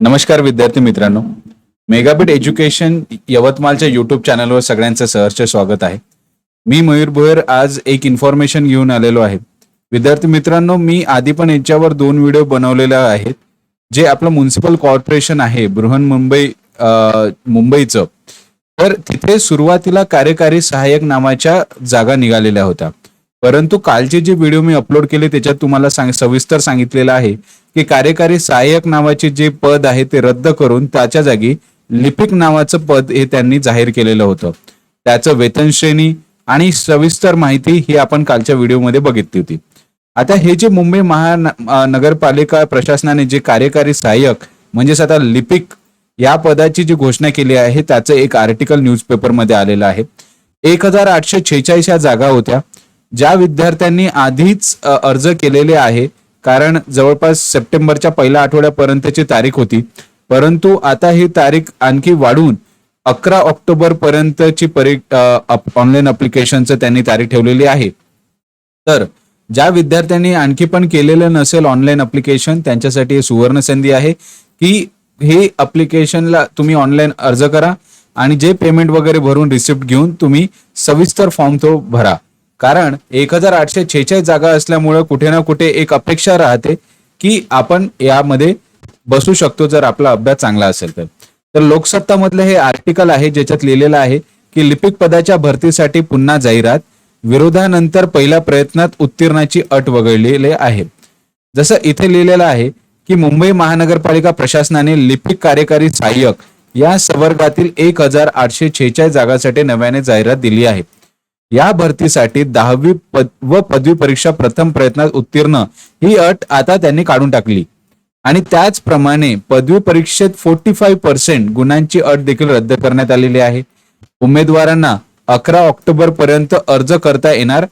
नमस्कार विद्यार्थी मित्रांनो. मेगाबिट एज्युकेशन यवतमाळच्या युट्यूब चॅनलवर सगळ्यांचं सहर्ष स्वागत आहे. मी मयूर भोयर आज एक इन्फॉर्मेशन घेऊन आलेलो आहे. विद्यार्थी मित्रांनो मी आधी पण याच्यावर दोन व्हिडिओ बनवलेले आहेत. जे आपलं म्युन्सिपल कॉर्पोरेशन आहे बृहन मुंबई मुंबईचं. तर तिथे सुरुवातीला कार्यकारी सहाय्यक नावाच्या जागा निघालेल्या होत्या. परंतु कालचे जे व्हिडिओ मी अपलोड केले त्याच्यात तुम्हाला सांग सविस्तर सांगितलेलं आहे की कार्यकारी सहाय्यक नावाचे जे पद आहे ते रद्द करून त्याच्या जागी लिपिक नावाचं पद हे त्यांनी जाहीर केलेलं होतं. त्याचं वेतन श्रेणी आणि सविस्तर माहिती ही आपण कालच्या व्हिडिओमध्ये बघितली होती. आता हे जे मुंबई महानगरपालिका प्रशासनाने जे कार्यकारी सहाय्यक म्हणजेच आता लिपिक या पदाची जी घोषणा केली आहे त्याचं एक आर्टिकल न्यूजपेपरमध्ये आलेलं आहे. एक हजार आठशे छेचाळीस या जागा होत्या. ज्या विद्यार्थ्यांनी आधीच अर्ज केलेले आहे कारण जवळपास सप्टेंबरच्या पहिल्या आठवड्यापर्यंतची तारीख होती परंतु आता ही तारीख आणखी वाढवून अकरा ऑक्टोबर पर्यंतची परी ऑनलाईन अप्लिकेशनचं त्यांनी तारीख ठेवलेली आहे. तर ज्या विद्यार्थ्यांनी आणखी पण केलेलं नसेल ऑनलाईन अप्लिकेशन त्यांच्यासाठी सुवर्ण संधी आहे की हे अप्लिकेशनला तुम्ही ऑनलाईन अर्ज करा आणि जे पेमेंट वगैरे भरून रिसिप्ट घेऊन तुम्ही सविस्तर फॉर्म तो भरा. कारण एक हजार आठशे छेचाळीस जागा असल्यामुळं कुठे ना कुठे एक अपेक्षा राहते की आपण यामध्ये बसू शकतो जर आपला अभ्यास चांगला असेल तर. तर लोकसत्ता मधलं हे आर्टिकल आहे ज्याच्यात लिहिलेलं आहे की लिपिक पदाच्या भरतीसाठी पुन्हा जाहिरात विरोधानंतर पहिल्या प्रयत्नात उत्तीर्णाची अट वगळलेली आहे. जसं इथे लिहिलेलं आहे की मुंबई महानगरपालिका प्रशासनाने लिपिक कार्यकारी सहाय्यक या संवर्गातील एक हजार आठशे छेचाळीस जागांसाठी नव्याने जाहिरात दिली आहे. या भरतीसाठी दहावी पद व पदवी परीक्षा प्रथम प्रयत्नात उत्तीर्ण ही अट आता त्यांनी काढून टाकली. आणि त्याचप्रमाणे पदवी परीक्षेत फोर्टी फाईव्ह पर्सेंट गुणांची अट देखील रद्द करण्यात आलेली आहे. उमेदवारांना अकरा ऑक्टोबर पर्यंत अर्ज करता येणार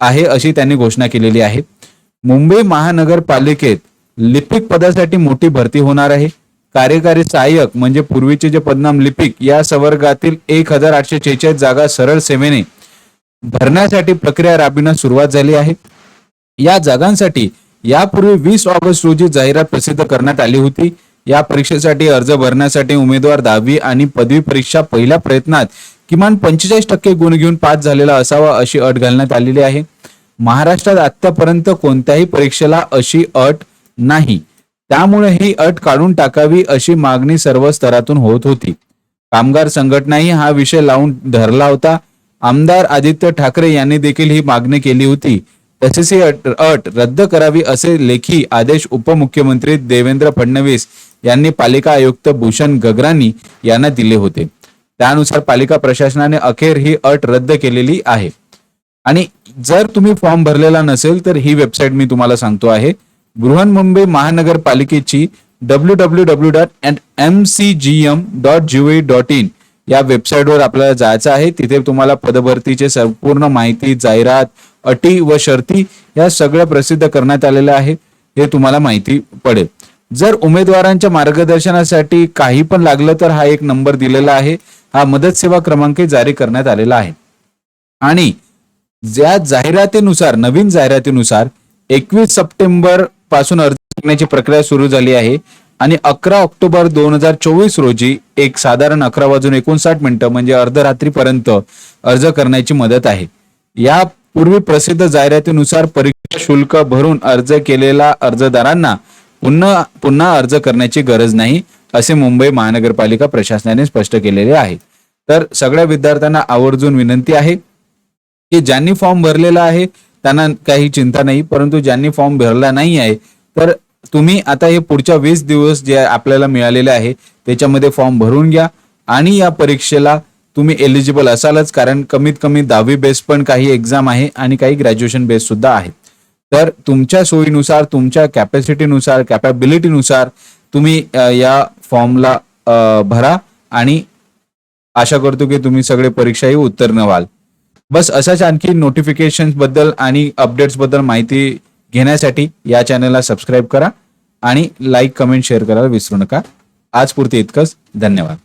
आहे अशी त्यांनी घोषणा केलेली आहे. मुंबई महानगरपालिकेत लिपिक पदासाठी मोठी भरती होणार आहे. कार्यकारी सहाय्यक म्हणजे पूर्वीचे जे पदनाम लिपिक या संवर्गातील एक हजार आठशे छेचाळीस जागा सरळ सेवेने भरण्यासाठी प्रक्रिया राबविण्यास सुरुवात झाली आहे. या जागांसाठी यापूर्वी वीस ऑगस्ट रोजी जाहिरात प्रसिद्ध करण्यात आली होती. या परीक्षेसाठी अर्ज भरण्यासाठी उमेदवार दहावी आणि पदवी परीक्षा पहिल्या प्रयत्नात किमान पंचेचाळीस टक्के गुण घेऊन पास झालेला असावा अशी अट घालण्यात आलेली आहे. महाराष्ट्रात आतापर्यंत कोणत्याही परीक्षेला अशी अट नाही. त्यामुळे ही अट काढून टाकावी अशी मागणी सर्व स्तरातून होत होती. कामगार संघटनाही हा विषय लावून धरला होता. आमदार आदित्य ठाकरे यांनी देखील ही मागणी केली होती. तसेच ही अट अट रद्द करावी असे लेखी आदेश उपमुख्यमंत्री देवेंद्र फडणवीस यांनी पालिका आयुक्त भूषण गगरानी यांना दिले होते. त्यानुसार पालिका प्रशासनाने अखेर ही अट रद्द केलेली आहे. आणि जर तुम्ही फॉर्म भरलेला नसेल तर ही वेबसाईट मी तुम्हाला सांगतो आहे. बृहन्मुंबई महानगरपालिकेची W W W dot M C G M dot GOE dot in या वेबसाईटवर आपल्याला जायचं आहे. तिथे तुम्हाला पदभरतीचे संपूर्ण माहिती जाहिरात अटी व शर्ती या सगळ्या प्रसिद्ध करण्यात आलेल्या आहे हे तुम्हाला माहिती पडेल. जर उमेदवारांच्या मार्गदर्शनासाठी काही पण लागलं तर हा एक नंबर दिलेला आहे. हा मदत सेवा क्रमांक जारी करण्यात आलेला आहे. आणि ज्या जाहिरातीनुसार नवीन जाहिरातीनुसार एकवीस सप्टेंबरपासून अर्ज करण्याची प्रक्रिया सुरू झाली आहे. आणि अकरा ऑक्टोबर दोन हजार चोवीस रोजी एक साधारण अकरा वाजून एकोणसाठ मिनिटं म्हणजे अर्धरात्रीपर्यंत अर्ज करण्याची मदत आहे. या पूर्वी प्रसिद्ध जाहिरातीनुसार परीक्षा शुल्क भरून अर्ज केलेल्या अर्जदारांना पुन्हा पुन्हा अर्ज करण्याची गरज नाही असे मुंबई महानगरपालिका प्रशासनाने स्पष्ट केलेले आहे. तर सगळ्या विद्यार्थ्यांना आवर्जून विनंती आहे की ज्यांनी फॉर्म भरलेला आहे त्यांना काही चिंता नाही परंतु ज्यांनी फॉर्म भरला नाही आहे तर तुम्ही आता हे पुढच्या वीस दिवस जे आपल्याला मिळालेले आहे त्याच्यामध्ये फॉर्म भरून घ्या आणि या परीक्षेला तुम्ही एलिजिबल असालच कारण कमीत कमी दहावी बेस पण काही एक्झाम आहे आणि काही ग्रॅज्युएशन बेस सुद्धा आहे तर तुमच्या सोयीनुसार तुमच्या कॅपॅसिटीनुसार कॅपॅबिलिटीनुसार तुम्ही या फॉर्मला भरा आणि आशा करतो की तुम्ही सगळे परीक्षाही उत्तीर्ण व्हाल. बस अशाच आणखी नोटिफिकेशनबद्दल आणि अपडेट्सबद्दल माहिती घेण्यासाठी या चॅनलला सबस्क्राईब करा. आणि लाईक कमेंट शेअर करायला विसरू नका. आजपुरते इतकंच. धन्यवाद.